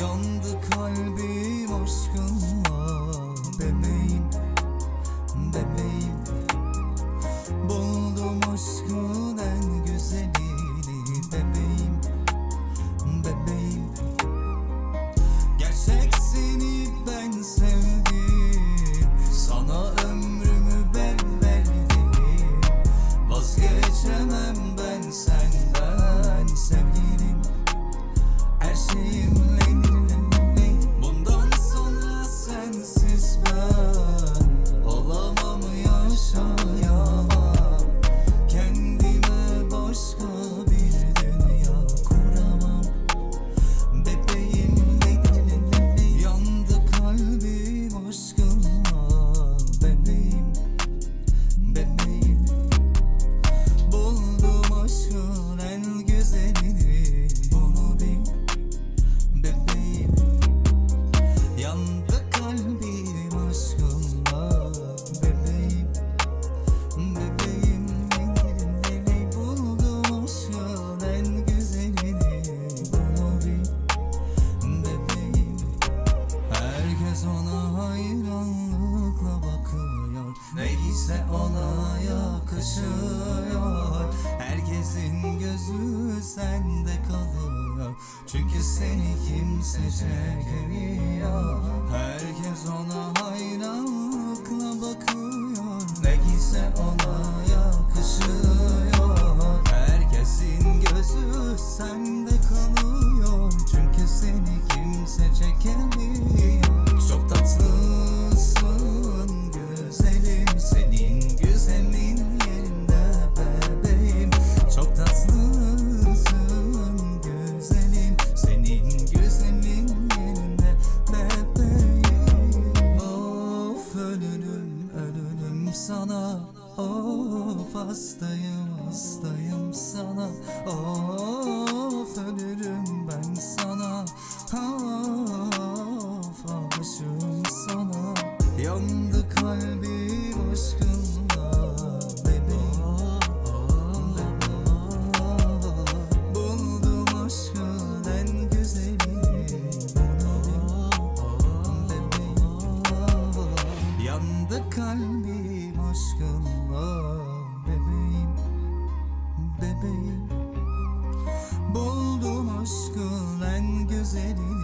Yandı kalbim aşkınla bebeğim bebeğim. ise ona yakışıyor. Herkesin gözü sende kalıyor. Çünkü seni kimse çekemiyor. Herkes ona hayranlıkla bakıyor Hastayım hastayım sana. Of ölürüm ben sana. Of aşığım sana. Yandı kalbim gözlerin